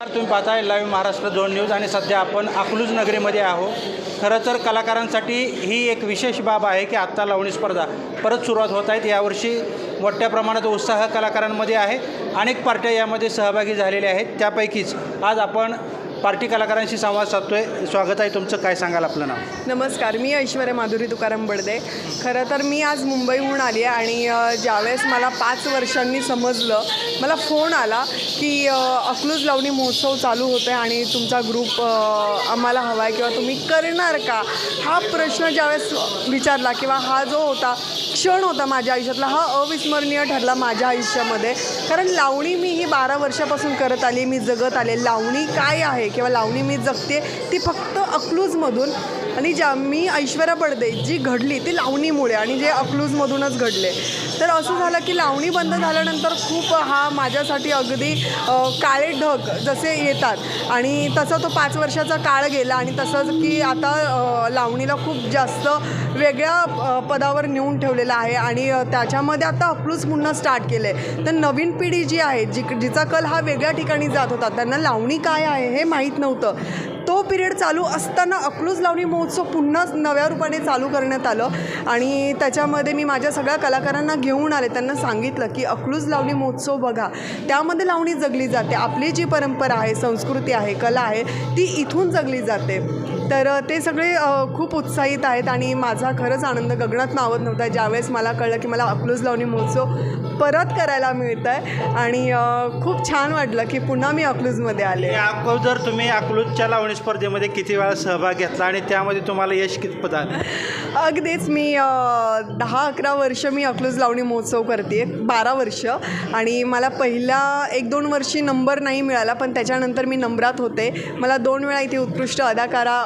तुम्ही पाहताय लाईव्ह महाराष्ट्र दोन न्यूज आणि सध्या आपण अकलूज नगरीमध्ये आहो खरं तर कलाकारांसाठी ही एक विशेष बाब आहे की आत्ता लावणी स्पर्धा परत सुरुवात होत आहेत. यावर्षी मोठ्या प्रमाणात उत्साह कलाकारांमध्ये आहे. अनेक पार्ट्या यामध्ये सहभागी झालेल्या आहेत. त्यापैकीच आज आपण पार्टी कलाकारांशी संवाद साधतोय. स्वागत आहे तुमचं. काय सांगाल आपलं नाव? नमस्कार. मी ऐश्वर्या माधुरी तुकाराम बडदे. खरं तर मी आज मुंबईहून आली आहे आणि ज्यावेळेस मला पाच वर्षांनी समजलं मला फोन आला की अकलूज लावणी महोत्सव चालू होतो आहे आणि तुमचा ग्रुप आम्हाला हवा आहे किंवा तुम्ही करणार का? हा प्रश्न ज्यावेळेस विचारला किंवा हा जो होता क्षण होता माझ्या आयुष्यातला हा अविस्मरणीय ठरला माझ्या आयुष्यामध्ये. कारण लावणी मी ही बारा वर्षापासून करत आली मी जगत आले. लावणी काय आहे? किंवा लावणी मी जगते ती फक्त अकलूजमधून आणि ज्या मी ऐश्वर्या पडदे जी घडली ती लावणीमुळे आणि जे अकलूजमधूनच घडले. तर असं झालं की लावणी बंद झाल्यानंतर खूप हा माझ्यासाठी अगदी काळे ढग जसे येतात. आणि तसा तो पाच वर्षाचा काळ गेला आणि तसंच की आता लावणीला खूप जास्त वेगळ्या पदावर नेऊन ठेवलेलं आहे आणि त्याच्यामध्ये आता अकलूज पुन्हा स्टार्ट केलं आहे तर नवीन पिढी जी आहे जी जिचा कल हा वेगळ्या ठिकाणी जात होता. त्यांना लावणी काय आहे हे माहीत नव्हतं. तो पिरियड चालू असताना अकलूज लावणी महोत्सव पुन्हा नव्या रूपाने चालू करण्यात आलं. आणि त्याच्यामध्ये मी माझ्या सगळ्या कलाकारांना घेऊन आले. त्यांना सांगितलं की अकलूज लावणी महोत्सव बघा. त्यामध्ये लावणी जगली जाते. आपली जी परंपरा आहे संस्कृती आहे कला आहे ती इथून जगली जाते. तर ते सगळे खूप उत्साहित आहेत आणि माझा खरंच आनंद गगनात मावत नव्हता ज्यावेळेस मला कळलं की मला अकलूज लावणी महोत्सव परत करायला मिळतं आहे आणि खूप छान वाटलं की पुन्हा मी अकलूजमध्ये आले. अगोदर तुम्ही अकलूजच्या लावणी स्पर्धेमध्ये किती वेळा सहभाग घेतला आणि त्यामध्ये तुम्हाला यश कितपत आलं अगदीच मी दहा अकरा वर्ष मी अकलूज लावणी महोत्सव करते बारा वर्ष. आणि मला पहिला एक दोन वर्षी नंबर नाही मिळाला पण त्याच्यानंतर मी नंबरात होते. मला दोन वेळा इथे उत्कृष्ट अदाकारा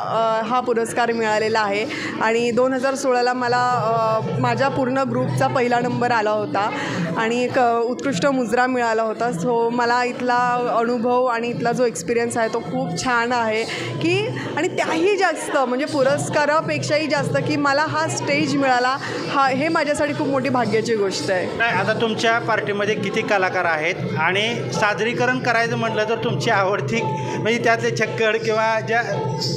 हा पुरस्कार मिळालेला आहे. आणि दोन हजार सोळाला मला माझ्या पूर्ण ग्रुपचा पहिला नंबर आला होता. आणि एक उत्कृष्ट मुजरा मिळाला होता. सो मला इथला अनुभव आणि इथला जो एक्सपिरियन्स आहे तो खूप छान आहे की आणि त्याही जास्त म्हणजे पुरस्कारापेक्षाही जास्त की मला हा स्टेज मिळाला. हा हे माझ्यासाठी खूप मोठी भाग्याची गोष्ट आहे. नाही आता तुमच्या पार्टीमध्ये किती कलाकार आहेत? आणि सादरीकरण करायचं म्हटलं तर तुमची आवडती म्हणजे त्यातले छक्कड किंवा ज्या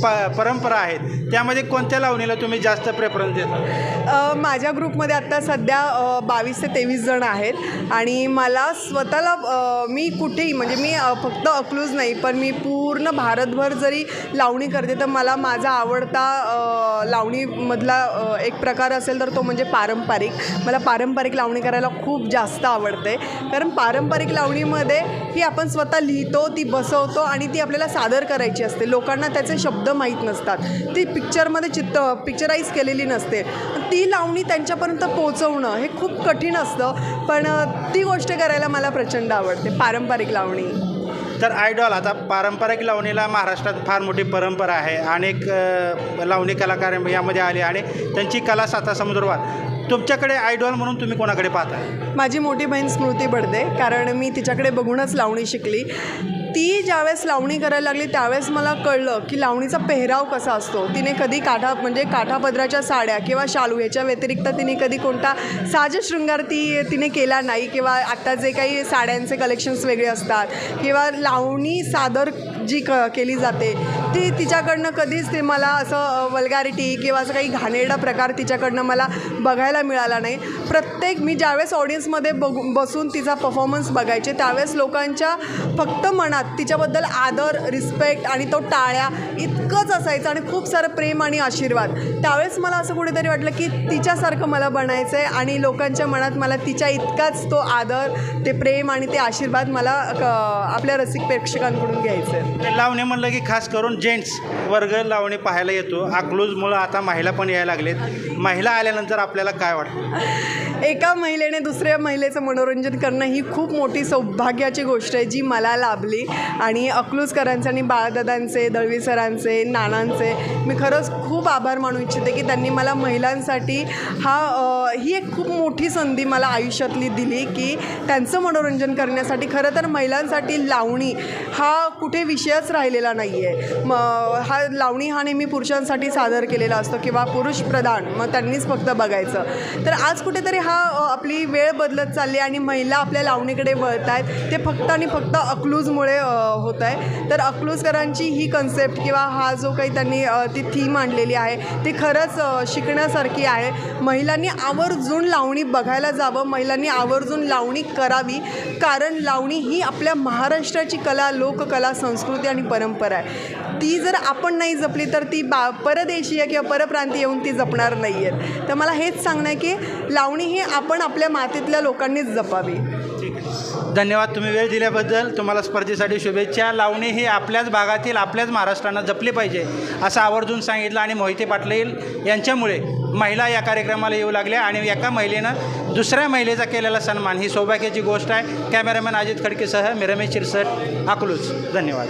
प परंपरा आहेत त्यामध्ये कोणत्या लावणीला तुम्ही जास्त प्रेफरन्स देता? माझ्या ग्रुपमध्ये आत्ता सध्या बावीस ते तेवीस जण आहेत आणि मला स्वतःला मी कुठेही म्हणजे मी फक्त अक्लूज नाही पण मी पूर्ण भारतभर जरी लावणी करते तर मला माझा आवडता लावणीमधला एक प्रकार असेल तर तो म्हणजे पारंपरिक. मला पारंपरिक लावणी करायला खूप जास्त आवडते. कारण पारंपरिक लावणीमध्ये ही आपण स्वतः लिहितो ती बसवतो आणि ती आपल्याला सादर करायची असते. लोकांना त्याचे शब्द माहीत नसतात. ती पिक्चरमध्ये चित्त पिक्चराईज केलेली नसते. ती लावणी त्यांच्यापर्यंत पोहोचवणं हे खूप कठीण असतं पण ती गोष्ट करायला मला प्रचंड आवडते पारंपरिक लावणी. तर आयडॉल आता पारंपरिक लावणीला महाराष्ट्रात फार मोठी परंपरा आहे अनेक लावणी कलाकार यामध्ये आले आणि त्यांची कला साता समुद्रवार तुमच्याकडे आयडॉल म्हणून तुम्ही कोणाकडे पाहता? माझी मोठी बहीण स्मृती बडदे कारण मी तिच्याकडे बघूनच लावणी शिकली. ती ज्यावेळेस लावणी करायला लागली त्यावेळेस मला कळलं की लावणीचा पेहराव कसा असतो. तिने कधी काठा म्हणजे काठापदराच्या साड्या किंवा शालू याच्या व्यतिरिक्त तिने कधी कोणता साजशृंगार ती तिने केला नाही किंवा आत्ता जे काही साड्यांचे कलेक्शन्स वेगळे असतात किंवा लावणी सादर जी क केली जाते ती तिच्याकडनं कधीच ते मला असं वल्गॅरिटी किंवा असं काही घाणेरडा प्रकार तिच्याकडनं मला बघायला मिळाला नाही. प्रत्येक मी ज्यावेळेस ऑडियन्समध्ये बघू बसून तिचा परफॉर्मन्स बघायचे त्यावेळेस लोकांच्या फक्त मनात तिच्याबद्दल आदर रिस्पेक्ट आणि तो टाळ्या इतकंच असायचं आणि खूप सारं प्रेम आणि आशीर्वाद. त्यावेळेस मला असं कुठेतरी वाटलं की तिच्यासारखं मला बनायचं आहे आणि लोकांच्या मनात मला तिच्या इतकाच तो आदर ते प्रेम आणि ते आशीर्वाद मला क- आपल्या रसिक प्रेक्षकांकडून घ्यायचं आहे लावणी म्हणलं की खास करून जेंट्स वर्ग लावणी पाहायला येतो. अकलूजमुळं आता महिला पण यायला लागलेत. महिला आल्यानंतर आपल्याला काय वाटतं? एका महिलेने दुसऱ्या महिलेचं मनोरंजन करणं ही खूप मोठी सौभाग्याची गोष्ट आहे जी मला लाभली. आणि अकलूजकरांचे आणि बाळदादांचे दळवी सरांचे नानांचे मी खरंच खूप आभार मानू इच्छिते की त्यांनी मला महिलांसाठी हा ही एक खूप मोठी संधी मला आयुष्यातली दिली की त्यांचं मनोरंजन करण्यासाठी खरं तर महिलांसाठी लावणी हा कुठे विषय विषयच राहिलेला नाही आहे मग हा लावणी हा नेहमी पुरुषांसाठी सादर केलेला असतो किंवा पुरुष प्रधान मग त्यांनीच फक्त बघायचं. तर आज कुठेतरी हा आपली वेळ बदलत चालली आहे आणि महिला आपल्या लावणीकडे वळत आहेत ते फक्त आणि फक्त अकलूजमुळे होत आहे तर अकलूजकरांची ही कन्सेप्ट किंवा हा जो काही त्यांनी ती थीम आणलेली आहे ती खरंच शिकण्यासारखी आहे. महिलांनी आवर्जून लावणी बघायला जावं महिलांनी आवर्जून लावणी करावी कारण लावणी ही आपल्या महाराष्ट्राची कला लोककला संस्कृती संस्कृती आणि परंपरा आहे. ती जर आपण नाही जपली तर ती बा परदेशीय किंवा परप्रांतीय येऊन ती जपणार नाही आहेत तर मला हेच सांगणं आहे की लावणी ही आपण आपल्या मातीतल्या लोकांनीच जपावी. धन्यवाद तुम्ही वेळ दिल्याबद्दल. तुम्हाला स्पर्धेसाठी शुभेच्छा. लावणी ही आपल्याच भागातील आपल्याच महाराष्ट्रानं जपली पाहिजे असं आवर्जून सांगितलं आणि मोहिते पाटील यांच्यामुळे महिला या कार्यक्रमाला येऊ लागल्या आणि एका महिलेनं दुसऱ्या महिलेचा केलेला सन्मान. ही सौभाग्याची गोष्ट आहे. कॅमेरामॅन अजित खडकेसह मी रमेश शिरसट अकलूज. धन्यवाद.